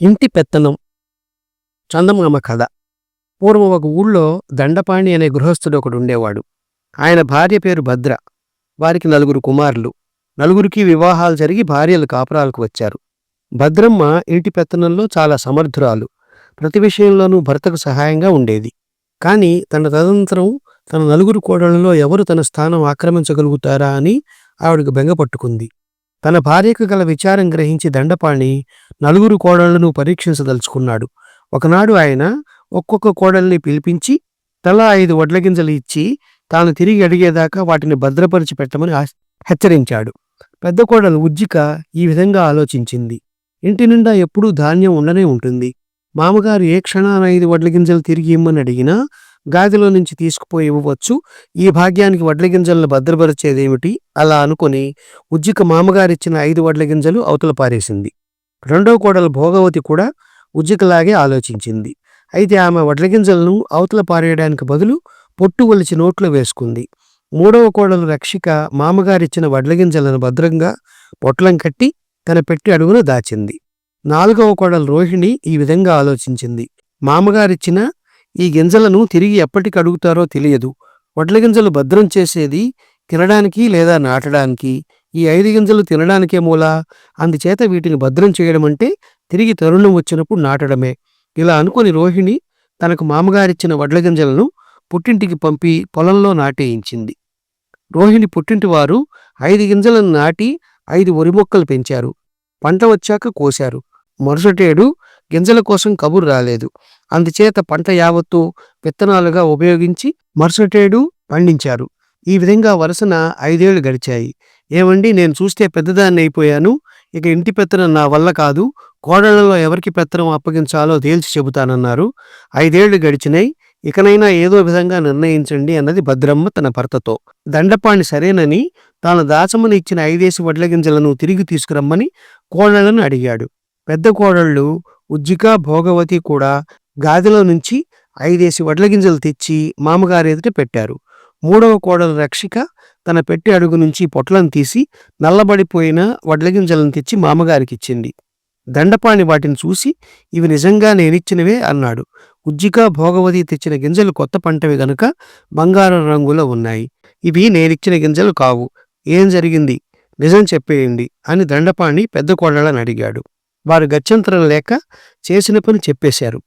ఇంటి పెత్తనం. చందమామ కథ. పూర్వం ఒక ఊళ్ళో దండపాణి అనే గృహస్థుడు ఒకడు ఉండేవాడు ఆయన భార్య పేరు భద్ర. వారికి నలుగురు కుమారులు. నలుగురికి వివాహాలు జరిగి భార్యలు కాపురాలకు వచ్చారు. భద్రమ్మ ఇంటి పెత్తనంలో చాలా సమర్థురాలు. ప్రతి విషయంలోనూ భర్తకు సహాయంగా ఉండేది. కాని తన తదనంతరం తన నలుగురు కోడళ్ళలో ఎవరు తన స్థానం ఆక్రమించగలుగుతారా అని ఆవిడకు బెంగపట్టుకుంది తన భార్యకు గల విచారం గ్రహించి దండపాణి నలుగురు కోడళ్ళను పరీక్షించదలుచుకున్నాడు. ఒకనాడు ఆయన ఒక్కొక్క కోడల్ని పిలిపించి తలా ఐదు వడ్ల గింజలు ఇచ్చి తాను తిరిగి అడిగేదాకా వాటిని భద్రపరిచి పెట్టమని హెచ్చరించాడు. పెద్ద కోడలు ఉజ్జిక ఈ విధంగా ఆలోచించింది. ఇంటి నిండా ఎప్పుడూ ధాన్యం ఉండనే ఉంటుంది. మామగారు ఏ క్షణాన ఐదు వడ్ల గింజలు తిరిగి ఇమ్మని అడిగినా గాదిలో నుంచి తీసుకుపోయి ఇవ్వవచ్చు. ఈ భాగ్యానికి వడ్ల గింజలను భద్రపరిచేదేమిటి? అలా అనుకుని ఉజ్జిక మామగారిచ్చిన ఐదు వడ్ల గింజలు అవతల పారేసింది. రెండో కోడలు భోగవతి కూడా ఉజ్జికలాగే ఆలోచించింది. అయితే ఆమె వడ్ల గింజలను అవతల పారేయడానికి బదులు పొట్టు వలిచి నోట్లో వేసుకుంది. మూడవ కోడలు రక్షిక మామగారిచ్చిన వడ్ల గింజలను భద్రంగా పొట్లం కట్టి తన పెట్టి అడుగున దాచింది. నాలుగవ కోడలు రోహిణి ఈ విధంగా ఆలోచించింది. మామగారిచ్చిన ఈ గింజలను తిరిగి ఎప్పటికి అడుగుతారో తెలియదు. వడ్ల గింజలు భద్రం చేసేది తినడానికి లేదా నాటడానికి. ఈ ఐదు గింజలు తినడానికే మూలా. అందుచేత వీటిని భద్రం చేయడం అంటే తిరిగి తరుణం వచ్చినప్పుడు నాటడమే. ఇలా అనుకుని రోహిణి తనకు మామగారిచ్చిన వడ్ల గింజలను పుట్టింటికి పంపి పొలంలో నాటేయించింది. రోహిణి పుట్టింటి వారు ఐదు గింజలను నాటి ఐదు వరి మొక్కలు పెంచారు. పంట వచ్చాక కోశారు. మరుసటేడు గింజల కోసం కబురు రాలేదు. అందుచేత పంట యావత్తు విత్తనాలుగా ఉపయోగించి మరుసటేడు పండించారు. ఈ విధంగా వరుసన ఐదేళ్ళు గడిచాయి. ఏమండి నేను చూస్తే పెద్దదాన్ని అయిపోయాను. ఇక ఇంటి పెత్తనం నా వల్ల కాదు. కోడళ్ళలో ఎవరికి పెత్తనం అప్పగించాలో తేల్చి చెబుతానన్నారు. ఐదేళ్ళు గడిచినాయి ఇకనైనా ఏదో విధంగా నిర్ణయించండి అన్నది భద్రమ్మ తన భర్తతో. దండపాణి సరేనని తాను దాచమని ఇచ్చిన ఐదేసి వడ్ల గింజలను తిరిగి తీసుకురమ్మని కోడళ్ళను అడిగాడు. పెద్ద కోడళ్ళు ఉజ్జిక భోగవతి కూడా గాదిలో నుంచి ఐదేసి వడ్లగింజలు తెచ్చి మామగారి ఎదుట పెట్టారు. మూడవ కోడల రక్షిక తన పెట్టి అడుగు నుంచి పొట్లను తీసి నల్లబడిపోయిన వడ్ల గింజలను తెచ్చి మామగారికిచ్చింది. దండపాణి వాటిని చూసి ఇవి నిజంగా నేనిచ్చినవే అన్నాడు. ఉజ్జిక భోగవతి తెచ్చిన గింజలు కొత్త పంటవి గనుక బంగారం రంగులో ఉన్నాయి. ఇవి నేనిచ్చిన గింజలు కావు. ఏం జరిగింది? నిజం చెప్పేయండి అని దండపాణి పెద్ద కోడళ్ళని అడిగాడు. వారు గత్యంతరం లేక చేసిన పని చెప్పేశారు.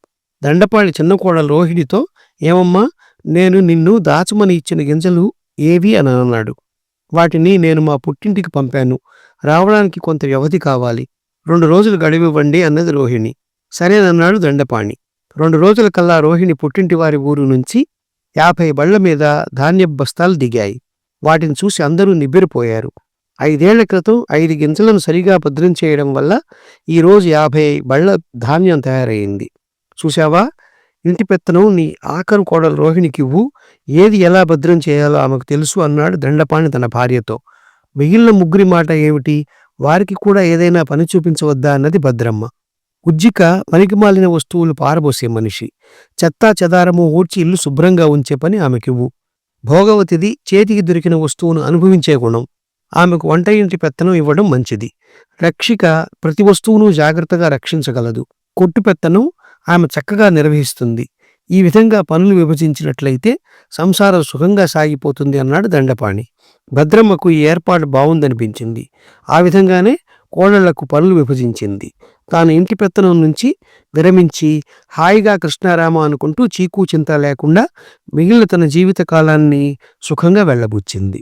దండపాణి చిన్న కోడలు రోహిణితో ఏమమ్మా నేను నిన్ను దాచమని ఇచ్చిన గింజలు ఏవి? అని అన్నాడు. వాటిని నేను మా పుట్టింటికి పంపాను. రావడానికి కొంత వ్యవధి కావాలి. రెండు రోజులు గడివివ్వండి అన్నది రోహిణి. సరేనన్నాడు దండపాణి. రెండు రోజుల కల్లా రోహిణి పుట్టింటి వారి ఊరు నుంచి యాభై బళ్ళ మీద ధాన్య బస్తాలు దిగాయి. వాటిని చూసి అందరూ నిబ్బిరిపోయారు. ఐదేళ్ళ క్రితం ఐదు గింజలను సరిగా భద్రం చేయడం వల్ల ఈరోజు యాభై బళ్ళ ధాన్యం తయారైంది. చూశావా? ఇంటి పెత్తనం నీ ఆఖరు కోడలు రోహిణికి ఇవ్వు. ఏది ఎలా భద్రం చేయాలో ఆమెకు తెలుసు అన్నాడు దండపాణి తన భార్యతో. మిగిలిన ముగ్గురి మాట ఏమిటి? వారికి కూడా ఏదైనా పని చూపించవద్దా అన్నది భద్రమ్మ. ఉజ్జిక పనికిమాలిన వస్తువులు పారబోసే మనిషి. చెత్తా చెదారము ఊడ్చి ఇల్లు శుభ్రంగా ఉంచే పని ఆమెకివ్వు. భోగవతిది చేతికి దొరికిన వస్తువును అనుభవించే గుణం. ఆమెకు వంట ఇంటి పెత్తనం ఇవ్వడం మంచిది. రక్షిక ప్రతి వస్తువును జాగ్రత్తగా రక్షించగలదు. కొట్టు పెత్తనం ఆమె చక్కగా నిర్వహిస్తుంది. ఈ విధంగా పనులు విభజించినట్లయితే సంసారం సుఖంగా సాగిపోతుంది అన్నాడు దండపాణి. భద్రమ్మకు ఈ ఏర్పాటు బాగుందనిపించింది ఆ విధంగానే కోడళ్ళకు పనులు విభజించింది. తాను ఇంటి పెత్తనం నుంచి విరమించి హాయిగా కృష్ణారామ అనుకుంటూ చీకు చింత లేకుండా మిగిలిన తన జీవిత కాలాన్ని సుఖంగా వెళ్ళబుచ్చింది.